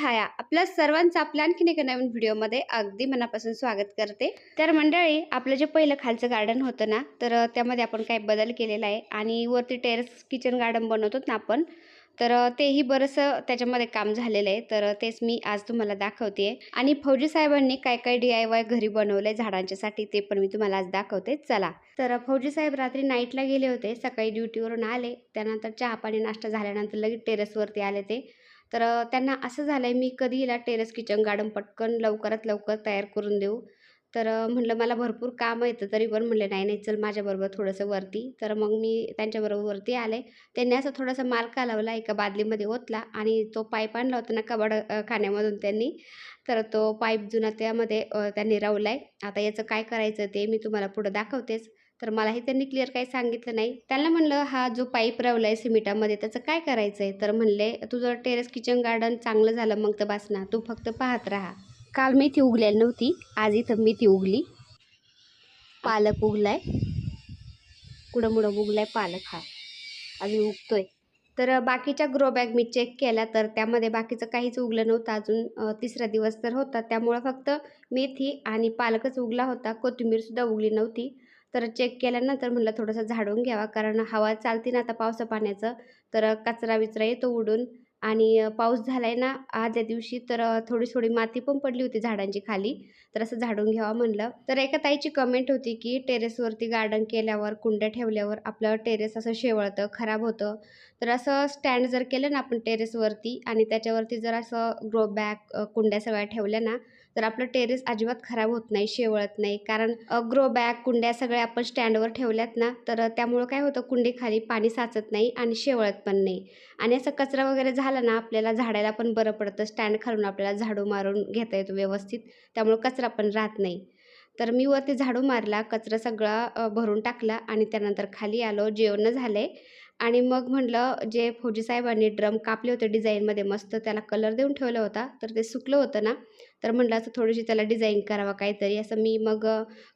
छाया आपल्या सर्वांचं आपल्या आणखीन एका नवीन व्हिडिओमध्ये अगदी मनापासून स्वागत करते. तर मंडळी आपलं जे पहिलं खालचं गार्डन होतं ना तर त्यामध्ये आपण काही बदल केलेला आहे आणि वरती टेरेस किचन गार्डन बनवतो ना आपण तर तेही बरंचसं त्याच्यामध्ये काम झालेलं आहे. तर तेच मी आज तुम्हाला दाखवते. आणि फौजी साहेबांनी काय काय डी आय वाय घरी बनवलं आहे झाडांच्यासाठी ते पण मी तुम्हाला आज दाखवते. चला. तर फौजी साहेब रात्री नाईटला गेले होते सकाळी ड्युटीवरून आले त्यानंतर चहा पाणी नाश्ता झाल्यानंतर लगेच टेरेसवरती आले ते. तर त्यांना असं झालं आहे मी कधी हिला टेरेस किचन गार्डन पटकन लवकरात लवकर तयार करून देऊ. तर म्हणलं मला भरपूर काम येतं तरी पण म्हणले नाही नाही चल माझ्याबरोबर थोडंसं वरती. तर मग मी त्यांच्याबरोबर वरती आले. त्यांनी असं थोडासा माल कालवला एका बादलीमध्ये ओतला आणि तो पाईप आणला होता ना कबाड खाण्यामधून त्यांनी. तर तो पाईप जुना त्यामध्ये त्यांनी रवला आहे आता याचं काय करायचं ते मी तुम्हाला पुढं दाखवतेच. तर मलाही त्यांनी क्लिअर काही सांगितलं नाही. त्यांना म्हणलं हा जो पाईप रवला आहे सिमिटामध्ये त्याचं काय करायचं आहे तर म्हणले तुझं टेरेस किचन गार्डन चांगलं झालं मग तर बस तू फक्त पाहत राहा. काल मेथी उगलेली नव्हती आज इथं मेथी उगली पालक उगलाय कुडं मुडं उगलाय पालक हा. अजून उगतोय. तर बाकीच्या ग्रो बॅग मी चेक केल्या तर त्यामध्ये बाकीचं काहीच उगलं नव्हतं. अजून तिसरा दिवस तर होता. त्यामुळं फक्त मेथी आणि पालकच उगला होता. कोथिंबीरसुद्धा उगली नव्हती. तर चेक केल्यानंतर म्हटलं थोडंसं झाडून घ्यावा कारण हवा चालते ना आता पावसा पाण्याचं. तर कचरा विचरा येतो उडून. आणि पाऊस झाला आहे ना आजच्या दिवशी तर थोडी थोडी माती पण पडली होती झाडांची खाली. तर असं झाडून घ्यावा म्हणलं. तर एका ताईची कमेंट होती की टेरेसवरती गार्डन केल्यावर कुंड्या ठेवल्यावर आपलं टेरेस असं शेवळतं खराब होतं. तर असं स्टँड जर केलं ना आपण टेरेसवरती आणि त्याच्यावरती जर असं ग्रो बॅग कुंड्या सगळ्या ठेवल्या ना तर आपलं टेरेस अजिबात खराब होत नाही शेवळत नाही. कारण ग्रो बॅग कुंड्या सगळ्या आपण स्टँडवर ठेवल्यात ना तर त्यामुळं काय होतं कुंडीखाली पाणी साचत नाही आणि शेवळत पण नाही. आणि असं कचरा वगैरे झाला ना आपल्याला झाडायला पण बरं पडतं. स्टँड खालून आपल्याला झाडू मारून घेता येतो व्यवस्थित. त्यामुळं कचरा पण राहत नाही. तर मी वरती झाडू मारला कचरा सगळा भरून टाकला आणि त्यानंतर खाली आलो. जेवण झाले आणि मग म्हटलं जे फौजी साहेबांनी ड्रम कापले होते डिझाईनमध्ये मस्त त्याला कलर देऊन ठेवला होता तर ते सुकलं होतं ना तर म्हटलं असं थोडीशी त्याला डिझाईन करावं काहीतरी. असं मी मग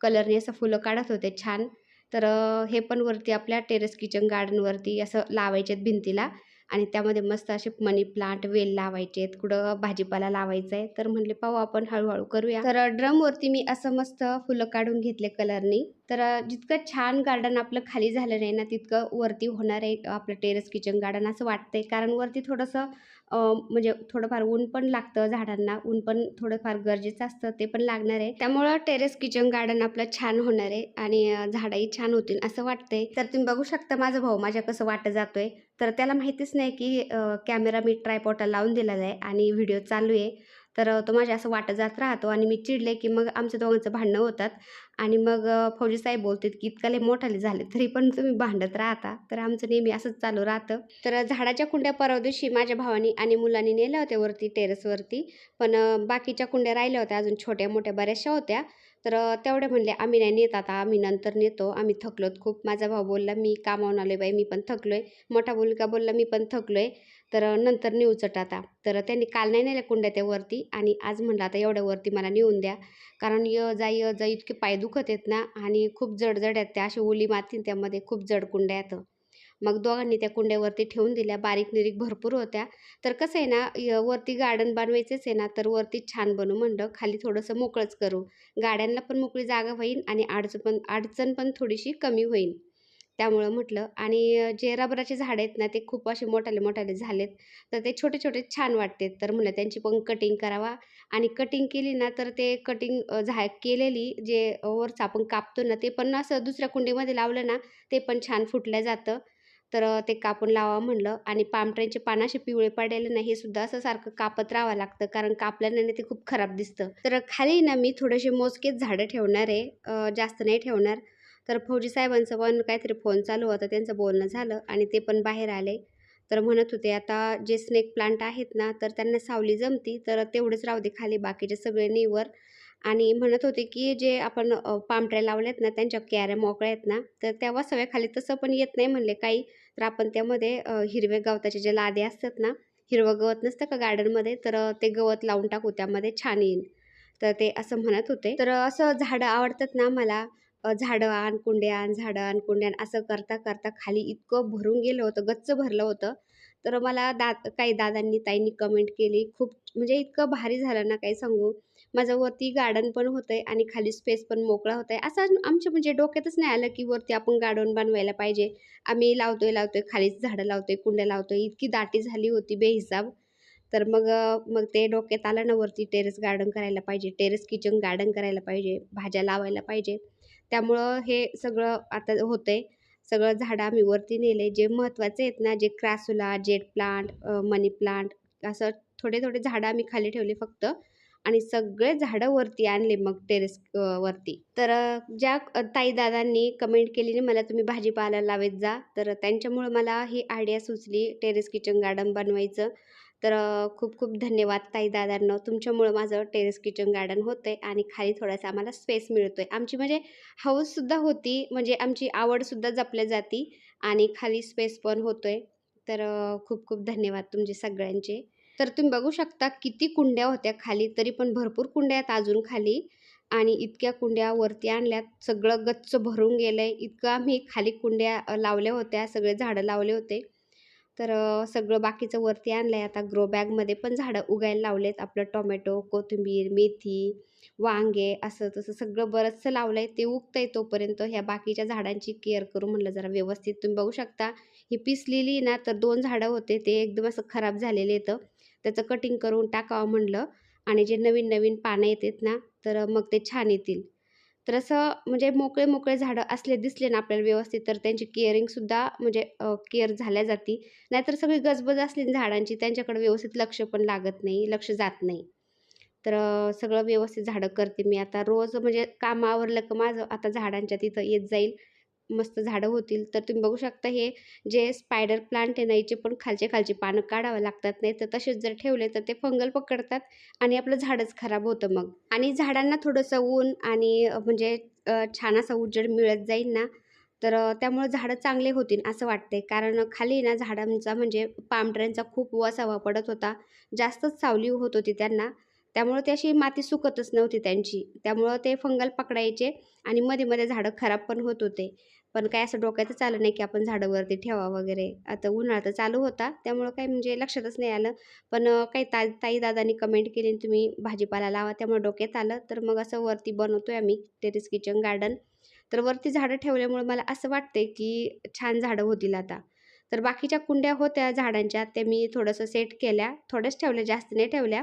कलरने असं फुलं काढत होते छान. तर हे पण वरती आपल्या टेरेस किचन गार्डनवरती असं लावायचे आहेत भिंतीला. आणि त्यामध्ये मस्त असे मनी प्लांट वेल लावायचे आहेत कुठं भाजीपाला लावायचा आहे तर म्हणले पाहू आपण हळूहळू करूया. तर ड्रमवरती मी असं मस्त फुलं काढून घेतले कलरनी. तर जितकं छान गार्डन आपलं खाली झालं नाही ना तितकं वरती होणार आहे आपलं टेरेस किचन गार्डन असं वाटतंय. कारण वरती थोडंसं म्हणजे थोडंफार ऊन पण लागतं झाडांना. ऊन पण थोडंफार गरजेचं असतं ते पण लागणार आहे. त्यामुळं टेरेस किचन गार्डन आपलं छान होणार आहे आणि झाडंही छान होतील असं वाटतंय. तर तुम्ही बघू शकता माझा भाऊ माझ्या कसं वाटत जातोय. तर त्याला माहितीच नाही की कॅमेरा मी ट्रायपॉटा लावून दिलेला आहे आणि व्हिडिओ चालू आहे. तर तो माझ्या असं वाटत जात राहतो आणि मी चिडले की मग आमच्या दोघांचं भांडणं होतात. आणि मग फौजी साहेब बोलतात की इतकाले मोठाले झाले तरी पण तुम्ही भांडत राहता. तर आमचं नेहमी असंच चालू राहतं. तर झाडाच्या कुंड्या परवा दिवशी माझ्या भावानी आणि मुलांनी नेल्या होत्या वरती टेरेसवरती. पण बाकीच्या कुंड्या राहिल्या होत्या अजून छोट्या मोठ्या बऱ्याचशा होत्या. तर तेवढे तेवढ्या म्हणले आम्ही नाही नेत आता आम्ही नंतर नेतो. आम्ही थकलोत खूप. माझा भाऊ बोलला मी कामावून आलोय बाई मी पण थकलोय. मोठा मुलगा बोलला मी पण थकलोय. तर नंतर नेऊ चटाता तर त्यांनी काल नाही नेल्या कुंड्या त्या वरती आणि आज म्हणलं आता एवढ्या वरती मला नेऊन द्या. कारण य जा य जा इतके पाय दुखत आहेत ना आणि खूप जडजड आहेत त्या अशी ओली माती त्यामध्ये खूप जड कुंड्या आहेत. मग दोघांनी त्या कुंड्यावरती ठेवून दिल्या. बारीक निरीक भरपूर होत्या. तर कसं आहे ना य वरती गार्डन बनवायचेच आहे ना तर वरती छान बनवू म्हणलं. खाली थोडंसं मोकळंच करू. गाड्यांना पण मोकळी जागा होईल आणि अडचण पण अडचण पण थोडीशी कमी होईल त्यामुळं म्हटलं आणि जे रबराचे झाडं आहेत ना ते खूप असे मोठाले मोठाले झालेत तर ते छोटे छोटे छान वाटते. तर म्हणलं त्यांची पण कटिंग करावा आणि कटिंग केली ना तर ते कटिंग झा केलेली जे वरचं आपण कापतो ना ते पण असं दुसऱ्या कुंडीमध्ये लावलं ना ते पण छान फुटलं जातं. तर ते कापून लावा म्हणलं आणि पामट्यांचे पानं असे पिवळे पडलेले नाही हे सुद्धा असं सारखं कापत राहावं लागतं कारण कापल्याने ते खूप खराब दिसतं. तर खाली ना मी थोडेसे मोजकेच झाडं ठेवणार आहे जास्त नाही ठेवणार. तर फौजी साहेबांचं पण काहीतरी फोन चालू होता त्यांचं बोलणं झालं आणि ते पण बाहेर आले. तर म्हणत होते आता जे स्नेक प्लांट आहेत ना तर त्यांना सावली जमती तर तेवढेच राहू दे खाली बाकीचे सगळे निवर. आणि म्हणत होते की जे आपण अ, पामट्या लावल्यात ना त्यांच्या कॅऱ्या मोकळ्या आहेत ना तर त्या वसाव्या खाली तसं पण येत नाही म्हणले काही. तर आपण त्यामध्ये हिरवे गवताचे जे लादे असतात ना हिरवं गवत नसतं का गार्डनमध्ये तर ते गवत लावून टाकू त्यामध्ये छान येईल. तर ते असं म्हणत होते. तर असं झाडं आवडतात ना मला झाडं आण कुंड्या आण झाडं आण कुंड्या आण असं करता करता खाली इतकं भरून गेलं होतं गच्च भरलं होतं. तर मला दा काही दादांनी ताईंनी कमेंट केली. खूप म्हणजे इतकं भारी झालं ना काही सांगू. माझं वरती गार्डन पण होतं आहे आणि खाली स्पेस पण मोकळा होत आहे असं आमच्या म्हणजे डोक्यातच नाही आलं की वरती आपण गार्डन बनवायला पाहिजे. आम्ही लावतो आहे लावतो आहे खालीच झाडं लावतो आहे कुंड्या लावतो आहे इतकी दाटी झाली होती बेहिसाब. तर मग मग ते डोक्यात आलं ना वरती टेरेस गार्डन करायला पाहिजे. टेरेस किचन गार्डन करायला पाहिजे. भाज्या लावायला पाहिजे. त्यामुळं हे सगळं आता होतंय. सगळं झाडं आम्ही वरती नेले जे महत्त्वाचे आहेत ना जे crassula jade plant money plant असं थोडे थोडे झाडं आम्ही खाली ठेवले फक्त. आणि सगळे झाडं वरती आणले मग टेरेस वरती. तर ज्या ताईदादांनी कमेंट केली ना मला तुम्ही भाजीपाला लावत जा. तर त्यांच्यामुळं मला ही आयडिया सुचली टेरेस किचन गार्डन बनवायचं. तर खूप खूप धन्यवाद ताईदादांना. तुमच्यामुळं माझं टेरेस किचन गार्डन होतं आहे आणि खाली थोडासा आम्हाला स्पेस मिळतो आहे आमची म्हणजे हौससुद्धा होती म्हणजे आमची आवडसुद्धा जपल्या जाती आणि खाली स्पेस पण होतो आहे तर खूप खूप धन्यवाद तुमचे सगळ्यांचे. तर तुम्ही बघू शकता किती कुंड्या होत्या खाली तरी पण भरपूर कुंड्या आहेत अजून खाली. आणि इतक्या कुंड्या वरती आणल्यात सगळं गच्च भरून गेलं आहे इतकं आम्ही खाली कुंड्या लावल्या होत्या सगळे झाडं लावले होते. तर सगळं बाकीचं वरती आणलं आहे आता ग्रो बॅगमध्ये पण झाडं उगायला लावलेत. आपलं टोमॅटो कोथिंबीर मेथी वांगे असं तसं सगळं बरंचसं लावलं आहे ते उगतं आहे तोपर्यंत ह्या बाकीच्या झाडांची केअर करू म्हणलं जरा व्यवस्थित. तुम्ही बघू शकता ही पिसलेली ना तर दोन झाडं होते. ते एकदम असं खराब झालेले येतं त्याचं कटिंग करून टाकावं म्हणलं आणि जे नवीन नवीन पानं येतात ना तर मग ते छान येतील. तर असं म्हणजे मोकळे मोकळे झाडं असले दिसले ना आपल्याला व्यवस्थित तर त्यांची केअरिंगसुद्धा म्हणजे केअर झाल्या जाती. नाहीतर सगळी गजबज असली झाडांची त्यांच्याकडे व्यवस्थित लक्ष पण लागत नाही लक्ष जात नाही. तर सगळं व्यवस्थित झाडं करते मी. आता रोज म्हणजे काम आवरलं का माझं आता झाडांच्या तिथं येत जाईल. मस्त झाडं होतील. तर तुम्ही बघू शकता हे जे स्पायडर प्लांट आहे ना याचे पण खालचे खालचे पानं काढावं लागतात. नाही तर तसेच जर ठेवले तर ते फंगल पकडतात आणि आपलं झाडच खराब होतं मग. आणि झाडांना थोडंसं ऊन आणि म्हणजे छान असा उजेड मिळत जाईल ना तर त्यामुळं झाडं चांगले होतील असं वाटते कारण खाली ना झाडांचा म्हणजे पामट्र्यांचा खूप वसावा पडत होता. जास्तच सावली होत होती त्यांना. त्यामुळं ती अशी माती सुकतच नव्हती त्यांची. त्यामुळं ते फंगल पकडायचे आणि मध्ये मध्ये झाडं खराब पण होत होते. पण काय असं डोक्यातच आलं नाही की आपण झाडावरती ठेवा वगैरे. आता उन्हाळा तर चालू होता त्यामुळं काही म्हणजे लक्षातच नाही आलं. पण काही ता ताई दादानी कमेंट केली तुम्ही भाजीपाला लावा त्यामुळे डोक्यात आलं. तर मग असं वरती बनवतो आहे आम्ही टेरेस किचन गार्डन तर वरती झाडं ठेवल्यामुळे मला असं वाटते की छान झाडं होतील आता. तर बाकीच्या कुंड्या होत्या झाडांच्या त्या मी थोडंसं सेट केल्या. थोड्याच ठेवल्या जास्त नाही ठेवल्या.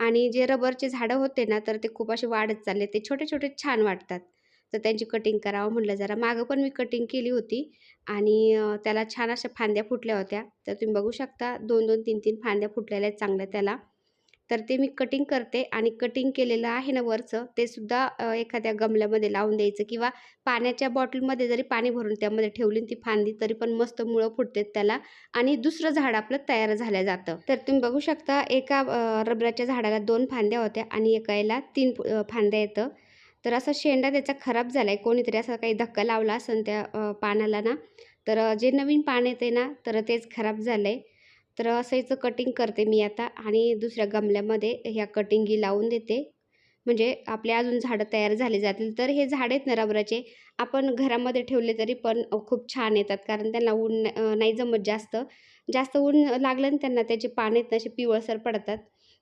आणि जे रबरचे झाडं होते ना तर ते खूप असे वाढत चालले. ते छोटे छोटे छान वाटतात. तर त्यांची कटिंग करावं म्हटलं जरा. मागं पण मी कटिंग केली होती आणि त्याला छान अशा फांद्या फुटल्या होत्या. तर तुम्ही बघू शकता दोन दोन तीन तीन फांद्या फुटलेल्या आहेत चांगल्या त्याला. तर ते मी कटिंग करते आणि कटिंग केलेलं आहे ना वरचं ते सुद्धा एखाद्या गमल्यामध्ये लावून द्यायचं किंवा पाण्याच्या बॉटलमध्ये जरी पाणी भरून त्यामध्ये ठेवली ती फांदी तरी पण मस्त मुळं फुटतात त्याला आणि दुसरं झाड आपलं तयार झालं जातं. तर तुम्ही बघू शकता एका रबराच्या झाडाला दोन फांद्या होत्या आणि एका याला तीन फांद्या येतं. तर असा शेंडा त्याचा खराब झाला आहे कोणीतरी असा काही धक्का लावला असेल त्या पानाला ना तर जे नवीन पान येते ना तर तेच खराब झालं आहे तर असं याचं कटिंग करते मी आता आणि दुसऱ्या गमल्यामध्ये ह्या कटिंगी लावून देते. म्हणजे आपले अजून झाडं तयार झाले जातील. तर हे झाड आहेत ना रबराचे आपण घरामध्ये ठेवले तरी पण खूप छान येतात. कारण त्यांना ऊन नाही जमत जास्त. जास्त ऊन लागलं ना त्यांना त्याचे पान आहेत ना असे पिवळसर पडतात.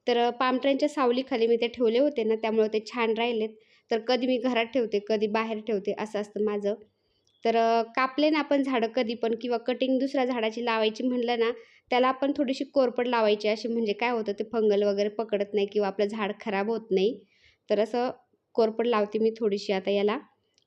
तर पामट्रांच्या सावलीखाली मी ते ठेवले होते ना त्यामुळे ते छान राहिलेत. तर कधी मी घरात ठेवते कधी बाहेर ठेवते असं असतं माझं. तर कापले ना आपण झाडं कधी पण किंवा कटिंग दुसऱ्या झाडाची लावायची म्हणलं ना त्याला आपण थोडीशी कोरपड लावायची अशी म्हणजे काय होतं ते फंगल वगैरे पकडत नाही किंवा आपलं झाड खराब होत नाही. तर असं कोरपड लावते मी थोडीशी आता याला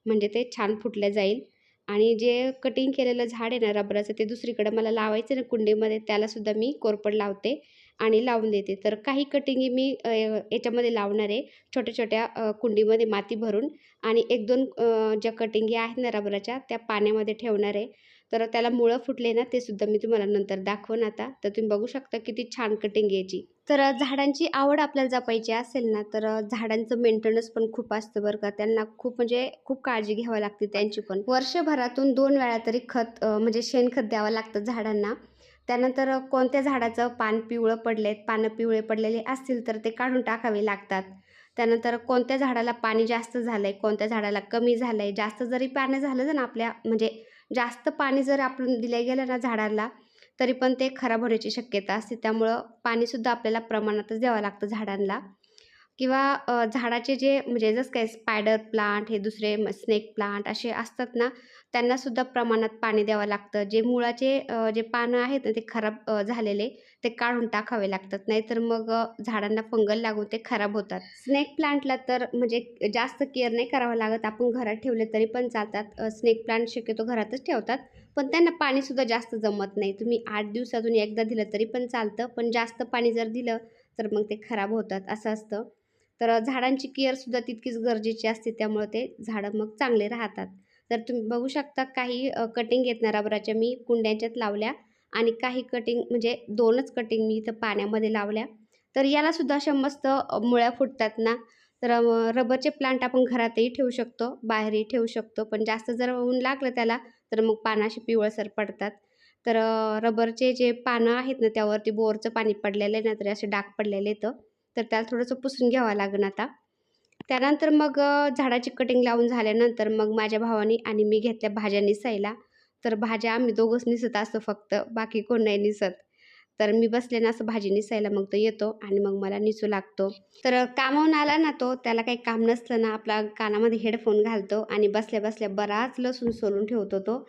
म्हणजे ते छान फुटलं जाईल. आणि जे कटिंग केलेलं झाड आहे ना रबराचं ते दुसरीकडं मला लावायचं ना कुंडीमध्ये त्यालासुद्धा मी कोरपड लावते. आणि लावून देते. तर काही कटिंगी मी याच्यामध्ये लावणार आहे. छोट्या छोट्या कुंडीमध्ये माती भरून आणि एक दोन ज्या कटिंगी आहेत ना रबराच्या त्या पाण्यामध्ये ठेवणार आहे. तर त्याला मुळं फुटले ना ते सुद्धा मी तुम्हाला नंतर दाखवून आता. तर तुम्ही बघू शकता किती छान कटिंग यायची तर झाडांची आवड आपल्याला जपायची असेल ना तर झाडांचं मेंटेनन्स पण खूप असतं बरं का. त्यांना खूप म्हणजे खूप काळजी घ्यावी लागते त्यांची पण. वर्षभरातून दोन वेळा तरी खत म्हणजे शेणखत द्यावं लागतं झाडांना. त्यानंतर कोणत्या झाडाचं पान पिवळं पडलेत पानं पिवळे पडलेले असतील तर ते काढून टाकावे लागतात. त्यानंतर कोणत्या झाडाला पाणी जास्त झालं आहे कोणत्या झाडाला कमी झालं आहे जास्त जरी पाणी झालं ना आपल्या म्हणजे जास्त पाणी जर आपण दिलं गेलं ना झाडाला तरी पण ते खराब होण्याची शक्यता असते. त्यामुळं पाणीसुद्धा आपल्याला प्रमाणातच द्यावं लागतं झाडांना. किंवा झाडाचे जे म्हणजे जसं काय स्पायडर प्लांट हे दुसरे स्नेक प्लांट असे असतात ना त्यांनासुद्धा प्रमाणात पाणी द्यावं लागतं. जे मुळाचे जे पानं आहेत ना ते खराब झालेले ते काढून टाकावे लागतात. नाहीतर मग झाडांना फंगल लागून ते खराब होतात. स्नेक प्लांटला तर म्हणजे जास्त केअर नाही करावं लागत. आपण घरात ठेवले तरी पण चालतात. स्नेक प्लांट शक्यतो घरातच ठेवतात. पण त्यांना पाणीसुद्धा जास्त जमत नाही. तुम्ही आठ दिवसातून एकदा दिलं तरी पण चालतं. पण जास्त पाणी जर दिलं तर मग ते खराब होतात. असं असतं. तर झाडांची केअरसुद्धा तितकीच गरजेची असते. त्यामुळे ते झाडं मग चांगले राहतात. तर तुम्ही बघू शकता काही कटिंग येत ना रबराच्या. मी कुंड्यांच्यात लावल्या आणि काही कटिंग म्हणजे दोनच कटिंग मी इथं पाण्यामध्ये लावल्या. तर यालासुद्धा अशा मस्त मुळ्या फुटतात ना. तर रबरचे प्लांट आपण घरातही ठेवू शकतो बाहेरही ठेवू शकतो. पण जास्त जर ऊन लागलं त्याला तर मग पानं अशी पिवळसर पडतात. तर रबरचे जे पानं आहेत ना त्यावरती बोरचं पाणी पडलेलं आहे ना तरी असे डाग पडलेले आहेत. तर त्याला थोडंसं पुसून घ्यावं लागेल आता. त्यानंतर मग झाडाची कटिंग लावून झाल्यानंतर मग माझ्या भावानी आणि मी घेतल्या भाज्या निसायला. तर भाज्या आम्ही दोघंच निसत असतो फक्त बाकी कोण नाही निसत. तर मी बसले ना असं भाजी निसायला मग तो येतो आणि मग मला निसू लागतो. तर कामावून आला ना तो त्याला काही काम नसलं ना आपला कानामध्ये हेडफोन घालतो आणि बसल्या बसल्या बराच लसूण सोलून ठेवतो तो.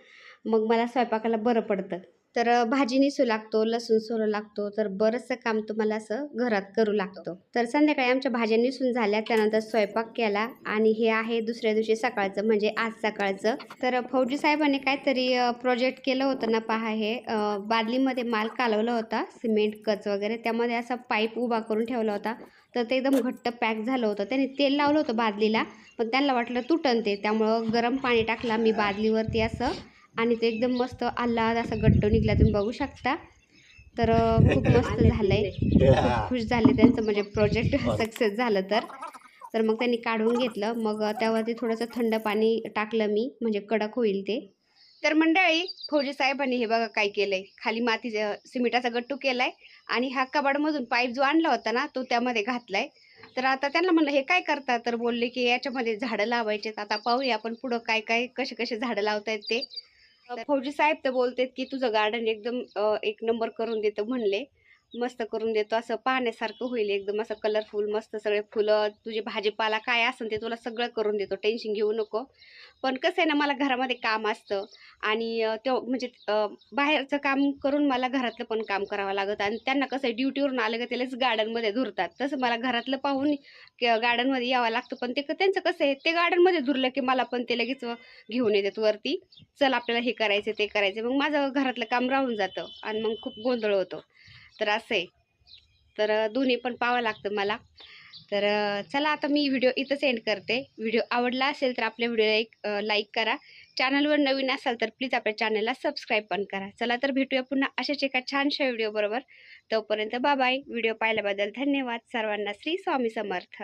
मग मला स्वयंपाकाला बरं पडतं. तर भाजी निसू लागतो लसूण सोलू लागतो तर बरंचसं काम तुम्हाला असं घरात करू लागतो. तर संध्याकाळी आमच्या भाज्या निसून झाल्या त्यानंतर स्वयंपाक केला आणि हे आहे दुसऱ्या दिवशी सकाळचं म्हणजे आज सकाळचं. तर फौजी साहेबांनी काहीतरी प्रोजेक्ट केलं होतं ना पहा हे बादलीमध्ये माल कालवला होता सिमेंट कच वगैरे त्यामध्ये असा पाईप उभा करून ठेवला होता. तर ते एकदम घट्ट पॅक झालं होतं. त्याने तेल लावलं होतं बादलीला पण त्यांना वाटलं तुटन ते त्यामुळं गरम पाणी टाकला मी बादलीवरती असं. आणि ते एकदम मस्त आल्हाद असा गट्टो निघला तुम्ही बघू शकता. तर खूप मस्त झालंय. खूप खुश झाले त्यांचं म्हणजे प्रोजेक्ट सक्सेस झालं तर. तर मग त्यांनी काढून घेतलं. मग त्यावरती थोडंसं थंड पाणी टाकलं मी म्हणजे कडक होईल ते. तर मंडळी फौजी साहेबांनी हे बघा काय केलंय. खाली माती सिमेंटाचा गट्टू केलाय आणि हा कबाडमधून पाईप जो आणला होता ना तो त्यामध्ये घातलाय. तर आता त्यांना म्हणलं हे काय करता? तर बोलले की याच्यामध्ये झाडं लावायचे आता पाहूया आपण पुढं काय काय कसे कसे झाडं लावतायत ते. फौजी साहेब तर बोलतेत की तुझं गार्डन एकदम एक नंबर करून देतं म्हणले. मस्त करून देतो. असं पाहण्यासारखं होईल एकदम. असं कलरफुल मस्त सगळे फुलं तुझे भाजीपाला काय असेल ते तुला सगळं करून देतो. टेन्शन घेऊ नको. पण कसं आहे ना मला घरामध्ये काम असतं. आणि तो म्हणजे बाहेरचं काम करून मला घरातलं पण काम करावं लागतं. आणि त्यांना कसं आहे ड्युटीवरून आलं का त्यालाच गार्डनमध्ये धुरतात. तसं मला घरातलं पाहून गार्डनमध्ये यावं लागतं. पण ते क- त्यांचं कसं आहे ते गार्डनमध्ये धुरलं की मला पण ते लगेच घेऊन येतात वरती. चल आपल्याला हे करायचं ते करायचं मग माझं घरातलं काम राहून जातं. आणि मग खूप गोंधळ होतो. तर असं आहे. तर दोन्ही पण पाहावं लागतं मला. तर चला आता मी व्हिडिओ इथंच एंड करते. व्हिडिओ आवडला असेल तर आपल्या व्हिडिओला एक लाईक करा. चॅनलवर नवीन असाल तर प्लीज आपल्या चॅनलला सबस्क्राईब पण करा. चला तर भेटूया पुन्हा अशाच एका छानशा व्हिडिओ बरोबर. तोपर्यंत बाबाय व्हिडिओ पाहिल्याबद्दल धन्यवाद. सर्वांना श्री स्वामी समर्थ.